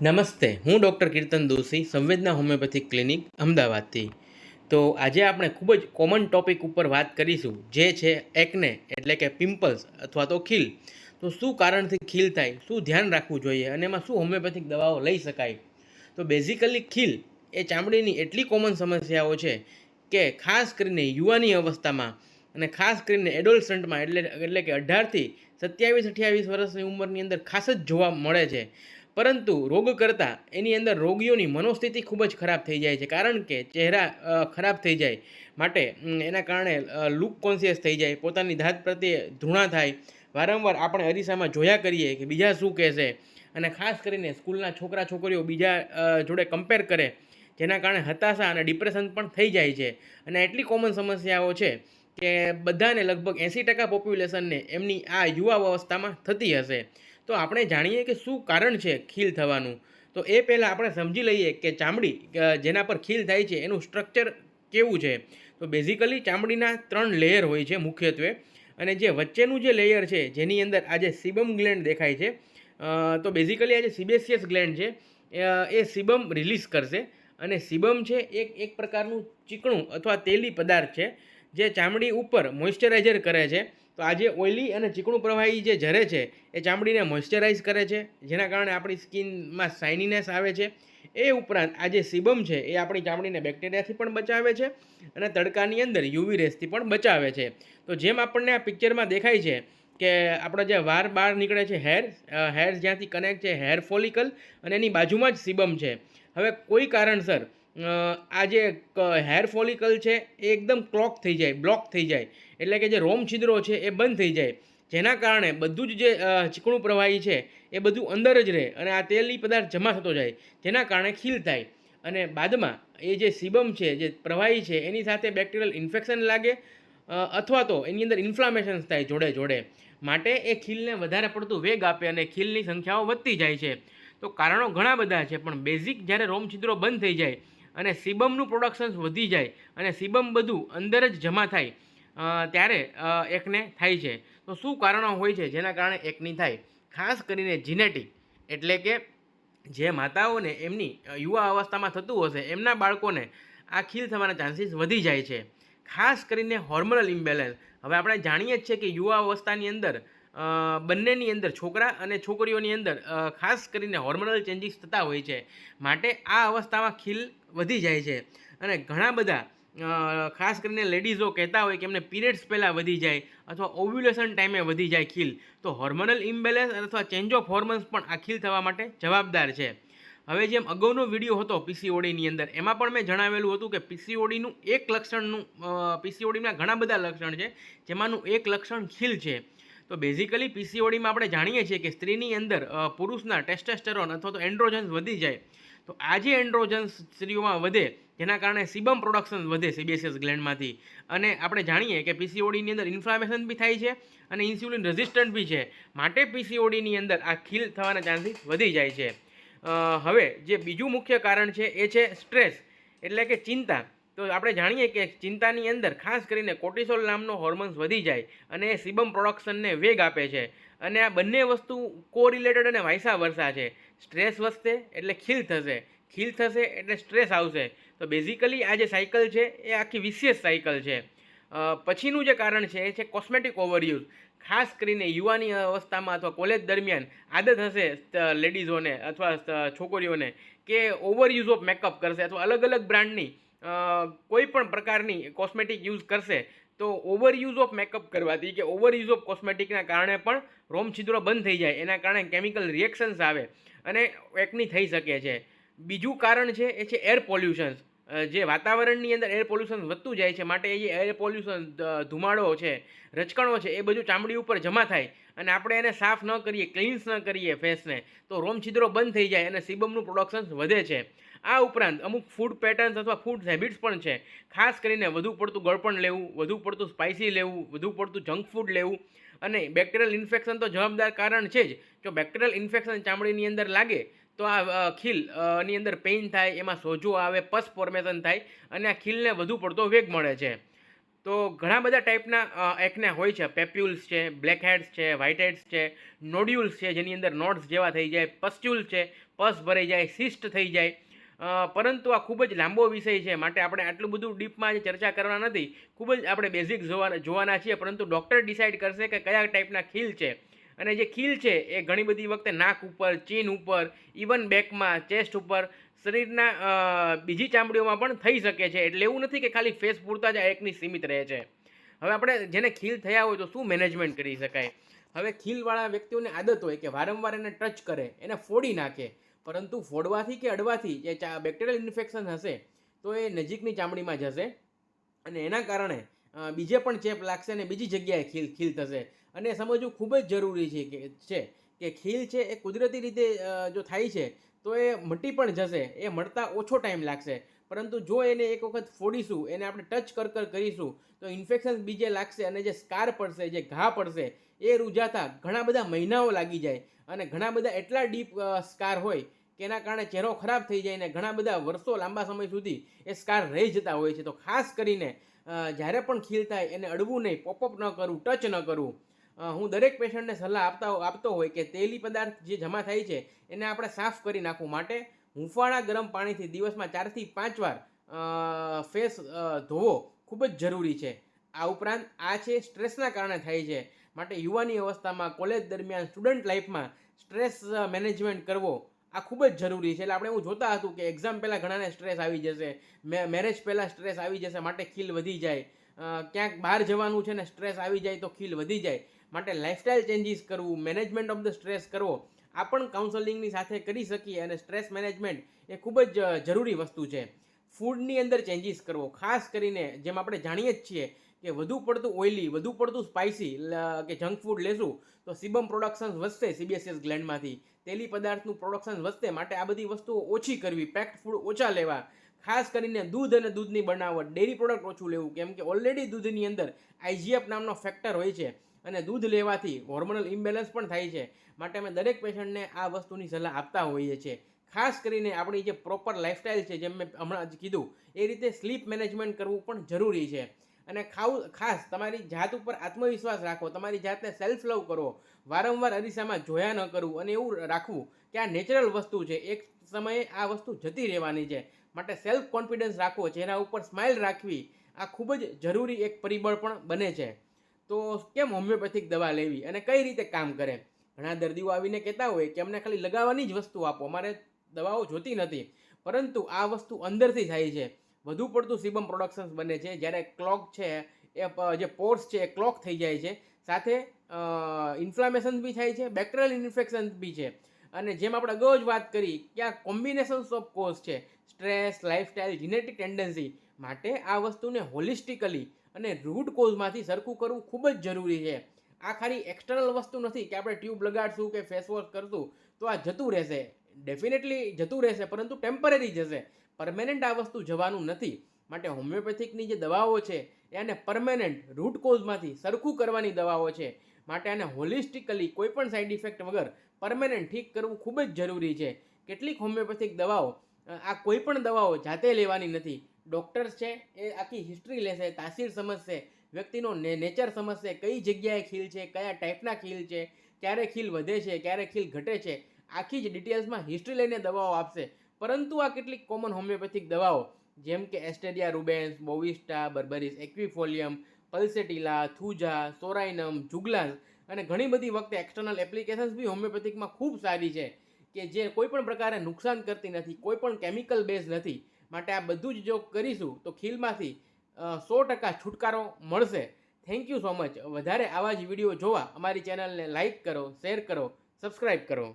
નમસ્તે, હું ડૉક્ટર કીર્તન દોશી, સંવેદના હોમિયોપેથિક ક્લિનિક, અમદાવાદથી. તો આજે આપણે ખૂબ જ કોમન ટોપિક ઉપર વાત કરીશું, જે છે એકને, એટલે કે પિમ્પલ્સ અથવા તો ખીલ. તો શું કારણથી ખીલ થાય? શું ધ્યાન રાખવું જોઈએ? અને એમાં શું હોમિયોપેથિક દવાઓ લઈ શકાય? તો બેઝિકલી ખીલ એ ચામડીની એટલી કોમન સમસ્યાઓ છે કે ખાસ કરીને યુવાની અવસ્થામાં અને ખાસ કરીને એડોલસન્ટમાં, એટલે એટલે કે અઢારથી સત્યાવીસ અઠ્યાવીસ વર્ષની ઉંમરની અંદર ખાસ જ જોવા મળે છે. પરંતુ રોગ કરતાં એની અંદર રોગીઓની મનોસ્થિતિ ખૂબ જ ખરાબ થઈ જાય છે. કારણ કે ચહેરા ખરાબ થઈ જાય માટે એના કારણે લુક કોન્સિયસ થઈ જાય, પોતાની ધાત પ્રત્યે ધૂણા થાય. વારંવાર આપણે અરીસામાં જોયા કરીએ કે બીજા શું કહેશે અને ખાસ કરીને સ્કૂલના છોકરા છોકરીઓ બીજા જોડે કમ્પેર કરે, જેના કારણે હતાશા અને ડિપ્રેશન પણ થઈ જાય છે. અને એટલી કોમન સમસ્યાઓ છે કે બધાને લગભગ એંસી ટકા પોપ્યુલેશનને એમની આ યુવા અવસ્થામાં થતી હશે. તો આપણે જાણીએ કે શું કારણ છે ખીલ થવાનું? તો એ પહેલાં આપણે સમજી લઈએ કે ચામડી જેના પર ખીલ થાય છે, એનું સ્ટ્રક્ચર કેવું છે? તો બેઝિકલી ચામડીના ત્રણ લેયર હોય છે મુખ્યત્વે. અને જે વચ્ચેનું જે લેયર છે, જેની અંદર આ જે સિબમ ગ્લેન્ડ દેખાય છે તો બેઝિકલી આ જે સિબેસિયસ ગ્લેન્ડ છે એ સિબમ રિલીઝ કરશે. અને સિબમ છે એક એક પ્રકારનું ચીકણું અથવા તેલી પદાર્થ છે, જે ચામડી ઉપર મોઇશ્ચરાઇઝર કરે છે. તો આજે ઓઈલી અને ચીકણું પ્રવાહી જે ઝરે છે, એ ચામડીને મોઇશ્ચરાઇઝ કરે છે, જેના કારણે આપણી સ્કિનમાં શાઇનીનેસ આવે છે. એ ઉપરાંત આ જે સિબમ છે, એ આપણી ચામડીને બેક્ટેરિયાથી પણ બચાવે છે અને તડકાની અંદર યુવી રેસથી પણ બચાવે છે. તો જેમ આપણને આ પિક્ચરમાં દેખાય છે કે આપણા જે વાર બહાર નીકળે છે હેર હેર જ્યાંથી કનેક્ટ છે, હેર ફોલિકલ અને એની બાજુમાં જ સિબમ છે. હવે કોઈ કારણસર આ જે હેર ફોલિકલ છે, એ એકદમ ક્લોક થઈ જાય બ્લોક થઈ જાય. એટલે કે જે રોમ છિદ્રો છે, એ બંધ થઈ જાય. જેના કારણે બધું જ જે ચીકણું પ્રવાહી છે, એ બધું અંદર જ રહે અને આ તેલી પદાર્થ જમા થતો જાય, જેના કારણે ખીલ થાય. અને બાદમાં એ જે સિબમ છે, જે પ્રવાહી છે, એની સાથે બેક્ટેરિયલ ઇન્ફેક્શન લાગે અથવા તો એની અંદર ઇન્ફ્લામેશન્સ થાય જોડે જોડે. માટે એ ખીલને વધારે પડતું વેગ આપે અને ખીલની સંખ્યાઓ વધતી જાય છે. તો કારણો ઘણા બધા છે, પણ બેઝિક જ્યારે રોમ છિદ્રો બંધ થઈ જાય અને સીબમનું પ્રોડક્શન્સ વધી જાય અને સિબમ બધું અંદર જ જમા થાય ત્યારે એકને થાય છે. તો શું કારણો હોય છે? જેના કારણે એકની થાય. ખાસ કરીને જીનેટિક એટલે કે જે માતાઓને એમની યુવા અવસ્થામાં થતું હશે, એમના બાળકોને આ ખીલ થવાના ચાન્સીસ વધી જાય છે. ખાસ કરીને હોર્મોનલ ઇમ્બેલેન્સ હવે આપણે જાણીએ જ છીએ કે યુવા અવસ્થાની અંદર બંનેની અંદર છોકરા અને છોકરીઓની અંદર ખાસ કરીને હોર્મોનલ ચેન્જીસ થતા હોય છે. માટે આ અવસ્થામાં ખીલ વધી જાય છે. અને ઘણા બધા ખાસ કરીને લેડીઝો કહેતા હોય કે એમને પીરિયડ્સ પહેલાં વધી જાય અથવા ઓવ્યુલેશન ટાઈમે વધી જાય ખીલ. તો હોર્મોનલ ઇમ્બેલેન્સ અથવા ચેન્જ ઓફ હોર્મોન્સ પણ આ ખીલ થવા માટે જવાબદાર છે. હવે જેમ અગાઉનો વીડિયો હતો પીસીઓડીની અંદર, એમાં પણ મેં જણાવેલું હતું કે પીસીઓડીનું એક લક્ષણનું પીસીઓડીના ઘણા બધા લક્ષણ છે, જેમાંનું એક લક્ષણ ખીલ છે. તો બેઝિકલી પીસીઓડીમાં આપણે જાણીએ છીએ કે સ્ત્રીની અંદર પુરુષના ટેસ્ટેસ્ટેરોન અથવા તો એન્ડ્રોજન્સ વધી જાય. તો આ જે એન્ડ્રોજન્સ સ્ત્રીઓમાં વધે, જેના કારણે સિબમ પ્રોડક્શન વધે સીબીએસએસ ગ્લેન્ડમાંથી અને આપણે જાણીએ કે પીસીઓડીની અંદર ઇન્ફ્લામેશન બી થાય છે અને ઇન્સ્યુલિન રેઝિસ્ટન્ટ બી છે. માટે પીસીઓડીની અંદર આ ખીલ થવાના ચાન્સીસ વધી જાય છે. હવે જે બીજું મુખ્ય કારણ છે, એ છે સ્ટ્રેસ એટલે કે ચિંતા. તો આપણે જાણીએ કે ચિંતાની અંદર ખાસ કરીને કોર્ટિસોલ નામનો હોર્મોન્સ વધી જાય અને એ સિબમ પ્રોડક્શનને વેગ આપે છે. અને આ બંને વસ્તુ કોરિલેટેડ અને વાયસા વરસા છે. સ્ટ્રેસ વધશે એટલે ખીલ થશે. ખીલ થશે એટલે સ્ટ્રેસ આવશે. તો બેઝિકલી આ જે સાયકલ છે એ આખી વિશેષ સાયકલ છે. પછીનું જે કારણ છે એ છે કોસ્મેટિક ઓવરયુઝ ખાસ કરીને યુવાની અવસ્થામાં અથવા કોલેજ દરમિયાન આદત હશે લેડીઝોને અથવા છોકરીઓને કે ઓવરયુઝ ઓફ મેકઅપ કરશે અથવા અલગ અલગ બ્રાન્ડની કોઈ પણ પ્રકારની કોસ્મેટિક યુઝ કરશે, તો ઓવરયુઝ ઓફ મેકઅપ કરવાથી કે ઓવર યુઝ ઓફ કોસ્મેટિકના કારણે પણ રોમ છિદ્રો બંધ થઈ જાય. એના કારણે કેમિકલ રિએક્શન્સ આવે અને એકની થઈ શકે છે. બીજું કારણ છે, એ છે એર પોલ્યુશન્સ જે વાતાવરણની અંદર એર પોલ્યુશન વધતું જાય છે માટે એ એર પોલ્યુશન ધુમાડો છે, રચકણો છે, એ બધું ચામડી ઉપર જમા થાય અને આપણે એને સાફ ન કરીએ ક્લીન્સ ન કરીએ ફેસને તો રોમ છિદ્રો બંધ થઈ જાય અને સિબમનું પ્રોડક્શન વધે છે. આ ઉપરાંત અમુક ફૂડ પેટર્ન્સ અથવા ફૂડ હેબિટ્સ પણ છે. ખાસ કરીને વધુ પડતું ગળપણ લેવું, વધુ પડતું સ્પાઇસી લેવું, વધુ પડતું જંક ફૂડ લેવું અને બેક્ટેરિયલ ઇન્ફેક્શન તો જવાબદાર કારણ છે જ. જો બેક્ટેરિયલ ઇન્ફેક્શન ચામડીની અંદર લાગે, તો આ ખીલની અંદર પેઇન થાય, એમાં સોજો આવે પસ ફોર્મેશન થાય અને આ ખીલને વધુ પડતો વેગ મળે છે. તો ઘણા બધા ટાઈપના એકને હોય છે. પેપ્યુલ્સ છે બ્લેક હેડ્સ છે વ્હાઇટ હેડ્સ છે નોડ્યુલ્સ છે, જેની અંદર નોડ્સ જેવા થઈ જાય પસ્ટ્યુલ છે પસ ભરાઈ જાય સિસ્ટ થઈ જાય. પરંતુ આ ખૂબ જ લાંબો વિષય છે. માટે આપણે આટલું બધું ડીપમાં આજે ચર્ચા કરવાના નથી. ખૂબ જ આપણે બેઝિક જોવાના જોવાના છીએ, પરંતુ ડૉક્ટર ડિસાઇડ કરશે કે કયા ટાઈપના ખીલ છે. અને જે ખીલ છે, એ ઘણી બધી વખતે નાક ઉપર ચીન ઉપર ઇવન બેકમાં ચેસ્ટ ઉપર, શરીરના બીજી ચામડીઓમાં પણ થઈ શકે છે. એટલે એવું નથી કે ખાલી ફેસ પૂરતા જ આ એકની સીમિત રહે છે. હવે આપણે જેને ખીલ થયા હોય તો શું મેનેજમેન્ટ કરી શકાય? હવે ખીલવાળા વ્યક્તિઓને આદત હોય કે વારંવાર એને ટચ કરે, એને ફોડી નાખે. પરંતુ ફોડવાથી કે અડવાથી જે બેક્ટેરિયલ ઇન્ફેક્શન હશે, તો એ નજીકની ચામડીમાં જશે અને એના કારણે બીજે પણ ચેપ લાગશે અને બીજી જગ્યાએ ખીલ ખીલ થશે. અને સમજવું ખૂબ જ જરૂરી છે કે છે કે ખીલ છે એ કુદરતી રીતે જો થાય છે, તો એ મટી પણ જશે. એ મળતા ઓછો ટાઈમ લાગશે. પરંતુ જો એને એક વખત ફોડીશું, એને આપણે ટચ કર કર કરીશું, તો ઇન્ફેક્શન બીજે લાગશે અને જે સ્કાર પડશે, જે ઘા પડશે એ રૂજાતા ઘણા બધા મહિનાઓ લાગી જાય અને ઘણા બધા એટલા ડીપ સ્કાર હોય કે એના કારણે ચહેરો ખરાબ થઈ જાય ને ઘણા બધા વર્ષો લાંબા સમય સુધી એ સ્કાર રહી જતા હોય છે. તો ખાસ કરીને જ્યારે પણ ખીલ થાય એને અડવું નહીં પોપઅપ ન કરવું, ટચ ન કરવું. હું દરેક પેશન્ટને સલાહ આપતા, આપતો હોય કે તેલી પદાર્થ જે જમા થાય છે એને આપણે સાફ કરી નાખવું માટે હૂંફાળા ગરમ પાણીથી દિવસમાં ચારથી પાંચ વાર ફેસ ધોવો ખૂબ જ જરૂરી છે. આ ઉપરાંત આ છે સ્ટ્રેસના કારણે થાય છે. માટે યુવાની અવસ્થામાં કોલેજ દરમિયાન સ્ટુડન્ટ લાઈફમાં સ્ટ્રેસ મેનેજમેન્ટ કરવો આ ખૂબ જ જરૂરી છે. એટલે આપણે એવું જોતા હતું કે એક્ઝામ પહેલાં ઘણાને સ્ટ્રેસ આવી જશે મેરેજ પહેલાં સ્ટ્રેસ આવી જશે, માટે ખીલ વધી જાય. ક્યાંક બહાર જવાનું છે ને સ્ટ્રેસ આવી જાય તો ખીલ વધી જાય. માટે લાઇફસ્ટાઇલ ચેન્જીસ કરવું મેનેજમેન્ટ ઓફ ધ સ્ટ્રેસ કરવો, આ પણ કાઉન્સેલિંગની સાથે કરી શકીએ અને સ્ટ્રેસ મેનેજમેન્ટ એ ખૂબ જ જરૂરી વસ્તુ છે. ફૂડની અંદર ચેન્જીસ કરવો, ખાસ કરીને જેમ આપણે જાણીએ જ છીએ કે વધુ પડતું ઓઇલી વધુ પડતું સ્પાઇસી કે જંક ફૂડ લેશું, તો સિબમ પ્રોડક્શન્સ વધશે સીબીએસએસ ગ્લેન્ડમાંથી તેલી પદાર્થનું પ્રોડક્શન વધશે, માટે આ બધી વસ્તુઓ ઓછી કરવી પેક્ડ ફૂડ ઓછા લેવા. ખાસ કરીને દૂધ અને દૂધની બનાવટ ડેરી પ્રોડક્ટ ઓછું લેવું, કેમ કે ઓલરેડી દૂધની અંદર આઈજીએફ નામનો ફેક્ટર હોય છે, અને દૂધ લેવાથી હોર્મોનલ ઇમ્બેલેન્સ પણ થાય છે, માટે અમે દરેક પેશન્ટને આ વસ્તુની સલાહ આપતા હોઈએ છીએ. ખાસ કરીને આપણી જે પ્રોપર લાઇફસ્ટાઇલ છે, જેમ મેં હમણાં જ કીધું, એ રીતે સ્લીપ મેનેજમેન્ટ કરવું પણ જરૂરી છે. અને ખાવું ખાસ તમારી જાત ઉપર આત્મવિશ્વાસ રાખો, તમારી જાતને સેલ્ફ લવ કરો. વારંવાર અરીસામાં જોયા ન કરવું અને એવું રાખવું કે આ નેચરલ વસ્તુ છે. એક સમયે આ વસ્તુ જતી રહેવાની છે. માટે સેલ્ફ કોન્ફિડન્સ રાખવો જેના ઉપર સ્માઇલ રાખવી આ ખૂબ જ જરૂરી એક પરિબળ પણ બને છે. તો કેમ હોમિયોપેથિક દવા લેવી અને કઈ રીતે કામ કરે? ઘણા દર્દીઓ આવીને કહેતા હોય કે અમને ખાલી લગાવવાની જ વસ્તુ આપો, અમારે દવાઓ જોતી નથી. પરંતુ આ વસ્તુ અંદરથી થાય છે. વધુ પડતું સીબમ પ્રોડક્શન્સ બને છે. જ્યારે ક્લોક છે, એ જે પોર્સ છે, એ ક્લોક થઈ જાય છે. સાથે ઇન્ફ્લામેશન બી થાય છે બેક્ટેરિયલ ઇન્ફેક્શન બી છે. અને જેમ આપણે અગાઉ જ વાત કરી કે આ કોમ્બિનેશન્સ ઓફ કોઝ છે સ્ટ્રેસ લાઇફસ્ટાઇલ જીનેટિક ટેન્ડન્સી માટે આ વસ્તુને હોલિસ્ટિકલી અને રૂટ કોઝમાંથી સરખું કરવું ખૂબ જ જરૂરી છે. આ ખાલી એક્સટર્નલ વસ્તુ નથી કે આપણે ટ્યુબ લગાડશું કે ફેસ વોશ કરશું તો આ જતું રહેશે. ડેફિનેટલી જતું રહેશે, પરંતુ ટેમ્પરરી જશે પરમેનન્ટ આ વસ્તુ જવાનું નથી. માટે હોમિયોપેથિકની જે દવાઓ છે, એ આને પરમેનન્ટ રૂટ કોઝમાંથી સરખું કરવાની દવાઓ છે. માટે આને હોલિસ્ટિકલી કોઈપણ સાઈડ ઇફેક્ટ વગર પરમેનન્ટ ઠીક કરવું ખૂબ જ જરૂરી છે. કેટલીક હોમિયોપેથિક દવાઓ આ કોઈપણ દવાઓ જાતે લેવાની નથી. ડૉક્ટર્સ છે, એ આખી હિસ્ટ્રી લેશે, તાસીર સમજશે, વ્યક્તિનો ને નેચર સમજશે, કઈ જગ્યાએ ખીલ છે, કયા ટાઈપના ખીલ છે, ક્યારે ખીલ વધે છે, ક્યારે ખીલ ઘટે છે. આખી જ ડિટેલ્સમાં હિસ્ટ્રી લઈને દવાઓ આપશે. પરંતુ આ કેટલીક કોમન હોમિયોપેથિક દવાઓ, જેમ કે એસ્ટેરિયા રૂબેન્સ બોવિસ્ટા બર્બરીસ એક્વિફોલિયમ પલ્સેટિલા થુજા સોરાઇનમ જુગલાસ અને ઘણી બધી વખતે એક્સટર્નલ એપ્લિકેશન્સ બી હોમિયોપેથિકમાં ખૂબ સારી છે કે જે કોઈ પણ પ્રકારે નુકસાન કરતી નથી કોઈ પણ કેમિકલ બેઝ નથી. માટે આ બધું જ જો કરીશું તો ખીલમાંથી સો ટકા છુટકારો મળશે. થેન્ક યુ સો મચ વધારે આવા જ વીડિયો જોવા અમારી ચેનલને લાઇક કરો શેર કરો સબસ્ક્રાઈબ કરો.